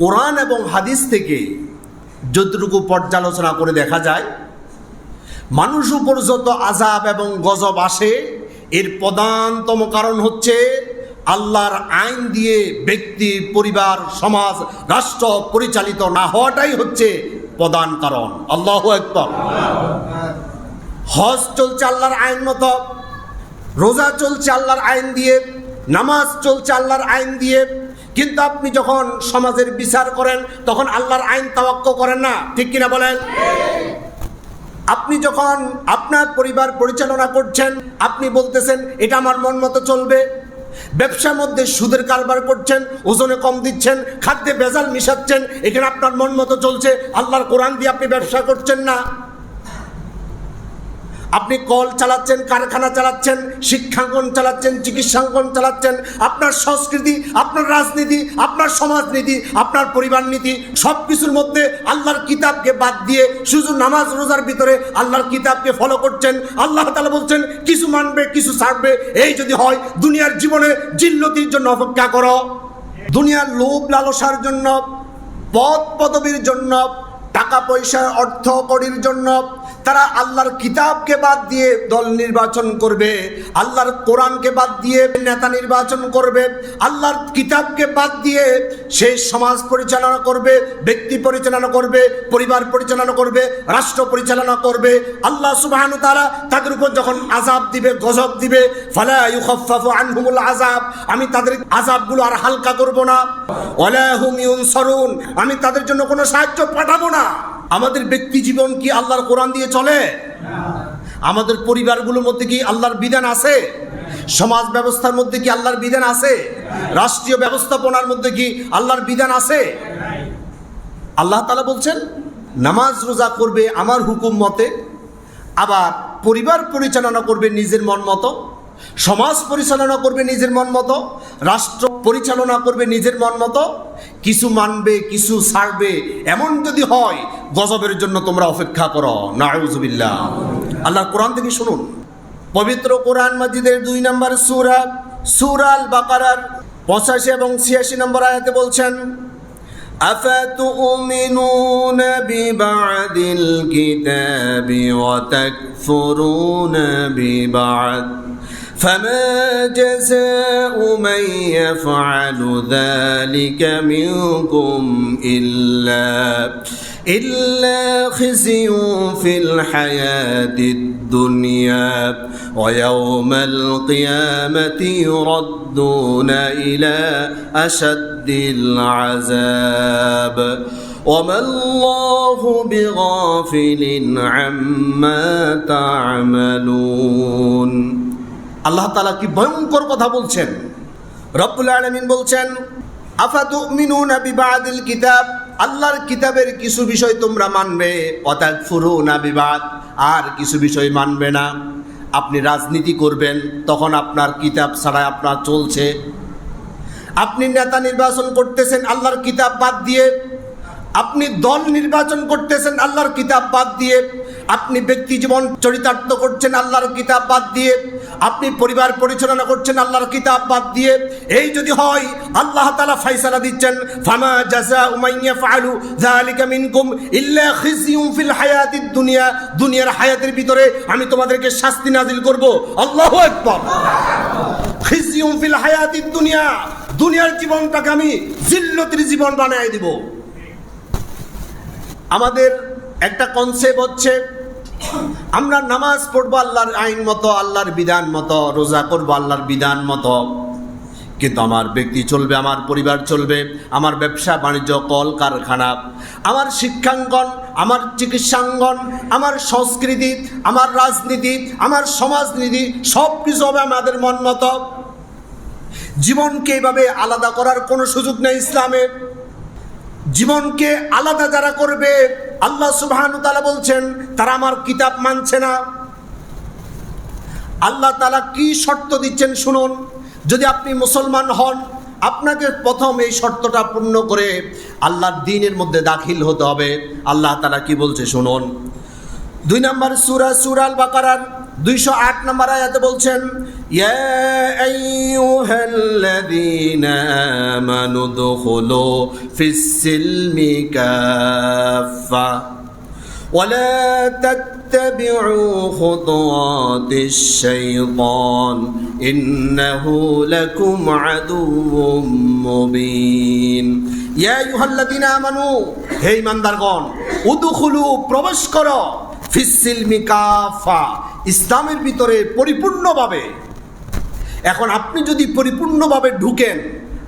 কোরআন এবং হাদিস থেকে যতটুকু পর্যালোচনা করে দেখা যায়, মানুষ উপর যত আজাব এবং গজব আসে, এর প্রধানতম কারণ হচ্ছে আল্লাহর আইন দিয়ে ব্যক্তি, পরিবার, সমাজ, রাষ্ট্র পরিচালিত না হওয়াটাই হচ্ছে প্রধান কারণ। আল্লাহ একবার হজ চলছে আল্লাহর আইন মতো, রোজা চলছে আল্লাহর আইন দিয়ে, নামাজ চলছে আল্লাহর আইন দিয়ে কিন্তু আপনি যখন সমাজের বিচার করেন, তখন আল্লাহর আইন তাওয়াক্ক করেন না। ঠিক কিনা বলেন? আপনি যখন আপনার পরিবার পরিচালনা করছেন, আপনি বলতেছেন, এটা আমার মন মতো চলবে। ব্যবসার মধ্যে সুদের কারবার করছেন, ওজনে কম দিচ্ছেন, খাদ্যে ভেজাল মিশাচ্ছেন, এখানে আপনার মন মতো চলছে, আল্লাহর কোরআন দিয়ে আপনি ব্যবসা করছেন না। আপনি কল চালাচ্ছেন, কারখানা চালাচ্ছেন, শিক্ষাঙ্গন চালাচ্ছেন, চিকিৎসাঙ্গন চালাচ্ছেন, আপনার সংস্কৃতি, আপনার রাজনীতি, আপনার সমাজনীতি, আপনার পরিবার নীতি সব কিছুর মধ্যে আল্লাহর কিতাবকে বাদ দিয়ে শুধু নামাজ রোজার ভিতরে আল্লাহর কিতাবকে ফলো করছেন। আল্লাহ তালা বলছেন, কিছু মানবে, কিছু ছাড়বে, এই যদি হয়, দুনিয়ার জীবনে জিল্লতির জন্য অপেক্ষা করো। দুনিয়ার লোভ লালসার জন্য, পদ পদবীর জন্য, টাকা পয়সা অর্থ কড়ির জন্য তারা আল্লাহর কিতাবকে বাদ দিয়ে দল নির্বাচন করবে, আল্লাহর কোরআনকে বাদ দিয়ে নেতা নির্বাচন করবে, আল্লাহর কিতাবকে বাদ দিয়ে সে সমাজ পরিচালনা করবে, ব্যক্তি পরিচালনা করবে, পরিবার পরিচালনা করবে, রাষ্ট্র পরিচালনা করবে। আল্লাহ সুবহানাহু তারা তাদের উপর যখন আজাব দিবে, গজব দিবে, ফালা আনহুমুল আজাব আমি তাদের আজাবগুলো আর হালকা করব না। আমি তাদের জন্য কোনো সাহায্য পাঠাবো না। আমাদের ব্যক্তি জীবন কি আল্লাহর কোরআন দিয়ে চলে? আমাদের পরিবারগুলোর মধ্যে কি আল্লাহর বিধান আছে? সমাজ ব্যবস্থার মধ্যে কি আল্লাহর বিধান আছে? রাষ্ট্রীয় ব্যবস্থাপনার মধ্যে কি আল্লাহর বিধান আছে? আল্লাহ তালা বলছেন, নামাজ রোজা করবে আমার হুকুম মতে, আবার পরিবার পরিচালনা করবে নিজের মন মতো। সমাজ পরিচালনা করবে নিজের মন মতো রাষ্ট্র পরিচালনা করবে নিজের মন মতো কিছু মানবে কিছু ছাড়বে এমন যদি হয় গজবের জন্য তোমরা অপেক্ষা করো নাউজুবিল্লাহ আল্লাহ কোরআন থেকে শুনুন পবিত্র কোরআন মাজিদের দুই নম্বর সুরা সুরাল বাকারার পঁচাশি এবং ছিয়াশি নম্বর আয়াতে বলছেন أفتؤمنون ببعد الكتاب وتكفرون ببعد فما جزاء من يفعل ذلك منكم إلا إلا خزي في الحياة الدنيا ويوم القيامة يردون إلى أشد العذاب وما الله بغافل عما تعملون আল্লাহ তালা কি ভয়ঙ্কর কথা বলছেন? রব্বুল আলমিন বলছেন আফাতু মিনুনা বিবাদিল কিতাব? আল্লাহর কিতাবের কিছু বিষয় তোমরা মানবে অতাক ফুরু না বিবাদ। আর কিছু বিষয় মানবে না। আপনি রাজনীতি করবেন, তখন আপনার কিতাব ছাড়া আপনার চলছে। আপনি নেতা নির্বাচন করতেছেন, আল্লাহর কিতাব বাদ দিয়ে। আপনি দল নির্বাচন করতেছেন, আল্লাহর কিতাব বাদ দিয়ে। আপনি ব্যক্তি জীবন চরিতার্থ করছেন আল্লাহর কিতাব বাদ দিয়ে, আপনি পরিবার পরিচালনা করছেন আল্লাহর কিতাব বাদ দিয়ে, এই যদি হয়, আল্লাহ তাআলা ফয়সালা দিচ্ছেন, ফামা জাযা উমাইয়া ফাআলু যালিকা মিনকুম ইল্লা খিজিয়ুম ফিল হায়াতিদ দুনিয়া, দুনিয়ার হায়াতের ভিতরে আমি তোমাদেরকে শাস্তি নাজিল করব। আল্লাহু আকবার। খিজিয়ুম ফিল হায়াতিদ দুনিয়া, দুনিয়ার জীবনটাকে আমি জিল্লতির জীবন বানায় দিব। আমাদের একটা কনসেপ্ট হচ্ছে আমরা নামাজ পড়ব আল্লাহর আইন মতো, আল্লাহর বিধান মতো, রোজা করব আল্লাহর বিধান মতো। কিন্তু আমার ব্যক্তি চলবে, আমার পরিবার চলবে, আমার ব্যবসা বাণিজ্য কল কারখানা আমার শিক্ষাঙ্গন, আমার চিকিৎসাঙ্গন, আমার সংস্কৃতি, আমার রাজনীতি, আমার সমাজনীতি সব কিছু হবে আমাদের মন মতো। জীবনকে এইভাবে আলাদা করার কোনো সুযোগ নেই ইসলামে জীবনকে আলাদা যারা করবে, আল্লাহ সুবহানু তালা বলছেন, তারা আমার কিতাব মানছে না। আল্লাহ তালা কি শর্ত দিচ্ছেন শুনুন। যদি আপনি মুসলমান হন, আপনাকে প্রথম এই শর্তটা পূর্ণ করে আল্লাহর দিনের মধ্যে দাখিল হতে হবে। আল্লাহ তালা কি বলছে শুনুন। দুই নম্বর সুরা সুরাল বাকারার দুইশো আট নম্বর আয়াতে বলছেন يا أيها الذين آمنوا ادخلوا في السلم كافة ولا تتبعوا خطوات الشيطان إنه لكم عدو مبين يا أيها الذين آمنوا হে ইমানদারগণ উদুখুলু প্রবেশ করো ফিসিলমি কাফা ইসলামের ভিতরে পরিপূর্ণভাবে এখন আপনি যদি পরিপূর্ণভাবে ঢুকেন,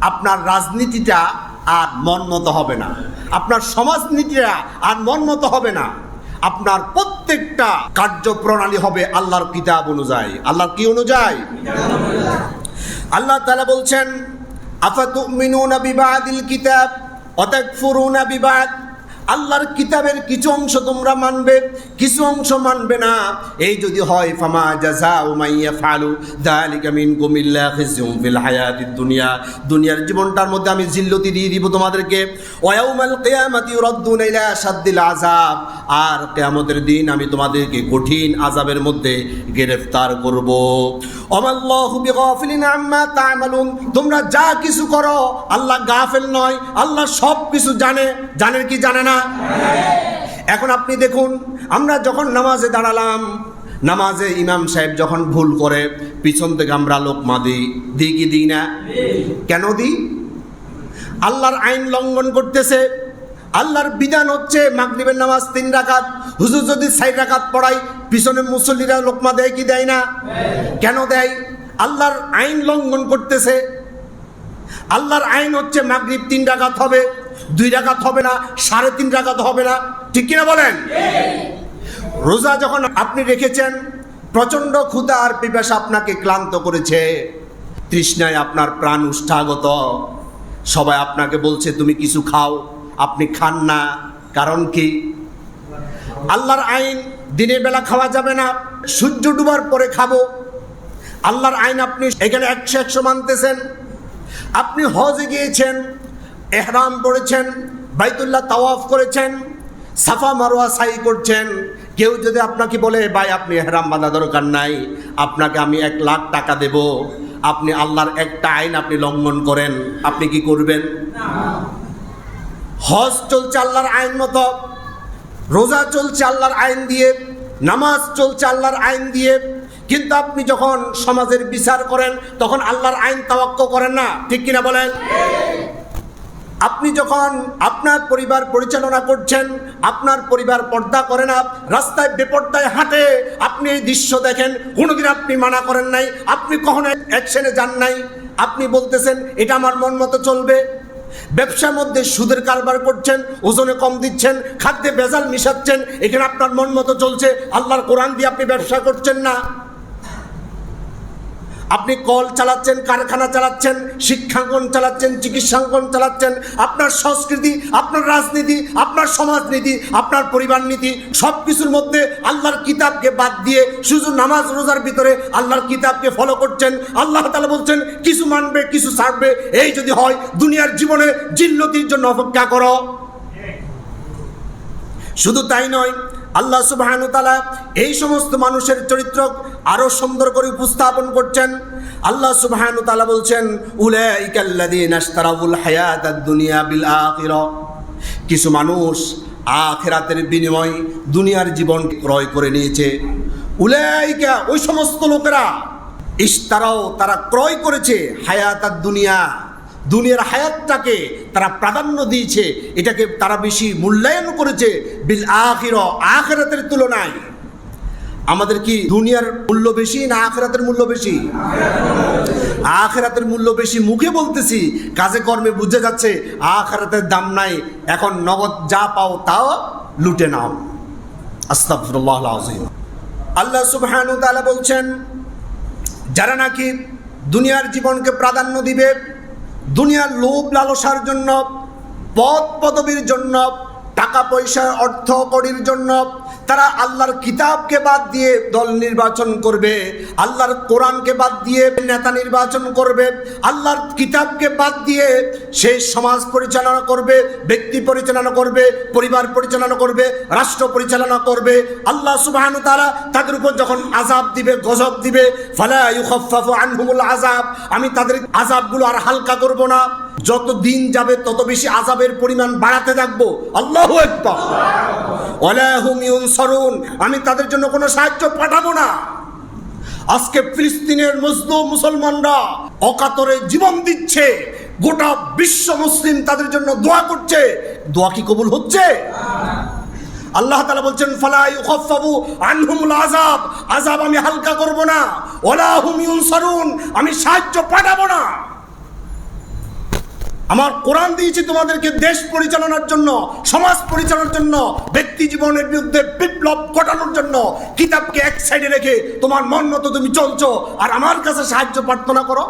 আপনার রাজনীতিটা আর মনমতো হবে না। আপনার সমাজনীতিটা আর মনমতো হবে না। আপনার প্রত্যেকটা কার্যপ্রণালী হবে আল্লাহর কিতাব অনুযায়ী। আল্লাহর কি অনুযায়ী? আল্লাহ তালা বলছেন, আফাতুমিনুনা বিবাদিল কিতাব অতাকফুরুনা বিবাদ। আল্লাহর কিতাবের কিছু অংশ তোমরা মানবে কিছু অংশ মানবে না। এই যদি হয়, ফামা জাযাউ মাইয়া ফালু যালিকা মিনকুম ইল্লা খিজুম ফিল হায়াতিদ দুনিয়া। দুনিয়ার জীবনটার মধ্যে আমি জিল্লতি দিয়ে দিব তোমাদেরকে। ওয়া ইয়াউমাল কিয়ামাতি ইউরাদ্দুনা ইলা শাদ্দিল আযাব। আর কিয়ামতের দিন আমি তোমাদেরকে কঠিন আযাবের মধ্যে গ্রেফতার করব। অমাল্লাহু বিগাফিলিন আম্মা তা'মালুন। তোমরা যা কিছু করো, আল্লাহ গাফেল নয়, আল্লাহ সব কিছু জানে। জানেন কি জানে না? এখন আপনি দেখুন আমরা যখন নামাজে দাঁড়ালাম, নামাজে ইমাম সাহেব যখন ভুল করে, পিছন থেকে আমরা লোকমা দিই দিই কি দিই না? কেন দিই? আল্লাহর আইন লঙ্ঘন করতেছে, আল্লাহর বিধান হচ্ছে মাগরিবের নামাজ তিন রাকাত, হুজুর যদি সাইড রাকাত পড়াই পিছনে মুসল্লিরা লোকমা দেয় কি দেয় না? কেন দেয়? আল্লাহর আইন লঙ্ঘন করতেছে, আল্লাহর আইন হচ্ছে মাগরিব তিন রাকাত হবে, দুই রাকাত হবে না, সাড়ে তিন রাকাত হবে না, ঠিক কিনা বলেন? রোজা যখন আপনি রেখেছেন প্রচণ্ড ক্ষুধা আর পিপাসা আপনাকে ক্লান্ত করেছে। তৃষ্ণায় আপনার প্রাণ উষ্ঠাগত। সবাই আপনাকে বলছে, তুমি কিছু খাও, আপনি খান না। কারণ কি? আল্লাহর আইন দিনের বেলা খাওয়া যাবে না, সূর্য ডুবার পরে খাব। আল্লাহর আইন আপনি এখানে একশো একশো মানতেছেন। আপনি হজে গিয়েছেন, এহরাম পড়েছেন, বাইতুল্লাহ তাওয়াফ করেছেন, সাফা মারোয়া সাই করছেন কেউ যদি আপনাকে বলে, ভাই, আপনি এহরাম বাঁধা দরকার নাই, আপনাকে আমি এক লাখ টাকা দেব। আপনি আল্লাহর একটা আইন আপনি লঙ্ঘন করেন, আপনি কি করবেন? হজ চলছে আল্লাহর আইন মতো, রোজা চলছে আল্লাহর আইন দিয়ে, নামাজ চলছে আল্লাহর আইন দিয়ে। কিন্তু আপনি যখন সমাজের বিচার করেন, তখন আল্লাহর আইন তাওয়াক্ক করেন না। ঠিক কিনা বলেন? আপনি যখন আপনার পরিবার পরিচালনা করছেন আপনার পরিবার পর্দা করে না, রাস্তায় বেপর্দায় হাঁটে। আপনি এই দৃশ্য দেখেন, কোনোদিন আপনি মানা করেন নাই, আপনি কখনো অ্যাকশনে যান নাই। আপনি বলতেছেন, এটা আমার মন মতো চলবে। ব্যবসার মধ্যে সুদের কারবার করছেন, ওজনে কম দিচ্ছেন, খাদ্যে ভেজাল মিশাচ্ছেন, এখানে আপনার মন মতো চলছে, আল্লাহর কোরআন দিয়ে আপনি ব্যবসা করছেন না। আপনি কল চালাচ্ছেন, কারখানা চালাচ্ছেন, শিক্ষাঙ্গন চালাচ্ছেন, চিকিৎসাঙ্গন চালাচ্ছেন, আপনার সংস্কৃতি, আপনার রাজনীতি, আপনার সমাজনীতি, আপনার পরিবার নীতি সব কিছুর মধ্যে আল্লাহর কিতাবকে বাদ দিয়ে শুধু নামাজ রোজার ভিতরে আল্লাহর কিতাবকে ফলো করছেন। আল্লাহ তালা বলছেন, কিছু মানবে, কিছু ছাড়বে। এই যদি হয়, দুনিয়ার জীবনে জিল্লতির জন্য অপেক্ষা করো। শুধু তাই নয় আল্লাহ সুবহানু তাআলা এই সমস্ত মানুষের চরিত্র আরও সুন্দর করে উপস্থাপন করছেন। আল্লাহ সুবহানু তাআলা বলছেন, উলাইকাল্লাযীনা ইশতারাউল হায়াতাদ দুনিয়া বিল আখিরা। কিছু মানুষ আখেরাতের বিনিময় দুনিয়ার জীবন ক্রয় করে নিয়েছে। উলাইকা ওই সমস্ত লোকেরা ইশতারাও তারা ক্রয় করেছে হায়াতাদ দুনিয়া। দুনিয়ার হায়াতটাকে তারা প্রাধান্য দিয়েছে, এটাকে তারা বেশি মূল্যায়ন করেছে বিল আখির, আখেরাতের তুলনায়। আমাদের কি দুনিয়ার মূল্য বেশি না আখেরাতের মূল্য বেশি? আখেরাতের মূল্য বেশি মুখে বলতেছি, কাজে কর্মে বুঝে যাচ্ছে, আখেরাতের দাম নাই, এখন নগদ যা পাও তাও লুটে নাও। আস্তাগফিরুল্লাহ আযীম আল্লাহ সুবহানাহু ওয়া তাআলা বলছেন, যারা নাকি দুনিয়ার জীবনকে প্রাধান্য দিবে দুনিয়ার লোভ লালসার জন্য পদ পদবীর জন্য টাকা পয়সার অর্থ করির জন্য তারা আল্লাহর কিতাবকে বাদ দিয়ে দল নির্বাচন করবে, আল্লাহর কোরআনকে বাদ দিয়ে নেতা নির্বাচন করবে, আল্লাহর কিতাবকে বাদ দিয়ে সে সমাজ পরিচালনা করবে, ব্যক্তি পরিচালনা করবে, পরিবার পরিচালনা করবে, রাষ্ট্র পরিচালনা করবে। আল্লাহ সুবহান তারা তাদের উপর যখন আজাব দিবে, গজব দিবে, ফালা আনহুমুল আজাব আমি তাদের আজাবগুলো আর হালকা করব না। যত দিন যাবে, তত বেশি আজাবের পরিমাণ বাড়াতে থাকব। আল্লাহু হুম ইউনসারুন। আমি তাদের জন্য কোনো সাহায্য পাঠাবো না। আজকে ফিলিস্তিনের মজলুম মুসলমানরা অকাতরে জীবন দিচ্ছে। গোটা বিশ্ব মুসলিম তাদের জন্য দোয়া করছে। দোয়া কি কবুল হচ্ছে? আল্লাহ তালা বলছেন, ফালা ইউখাফফাবু আনহুমুল আযাব। আযাব আমি হালকা করব না। ওয়ালা হুম ইউনসারুন। আমি সাহায্য পাঠাবো না। আমার কোরআন দিয়েছি তোমাদেরকে দেশ পরিচালনার জন্য, সমাজ পরিচালনার জন্য, ব্যক্তি জীবনের বিরুদ্ধে বিপ্লব ঘটানোর জন্য কিতাবকে এক সাইডে রেখে তোমার মন মতো তুমি চলছো, আর আমার কাছে সাহায্য প্রার্থনা করো।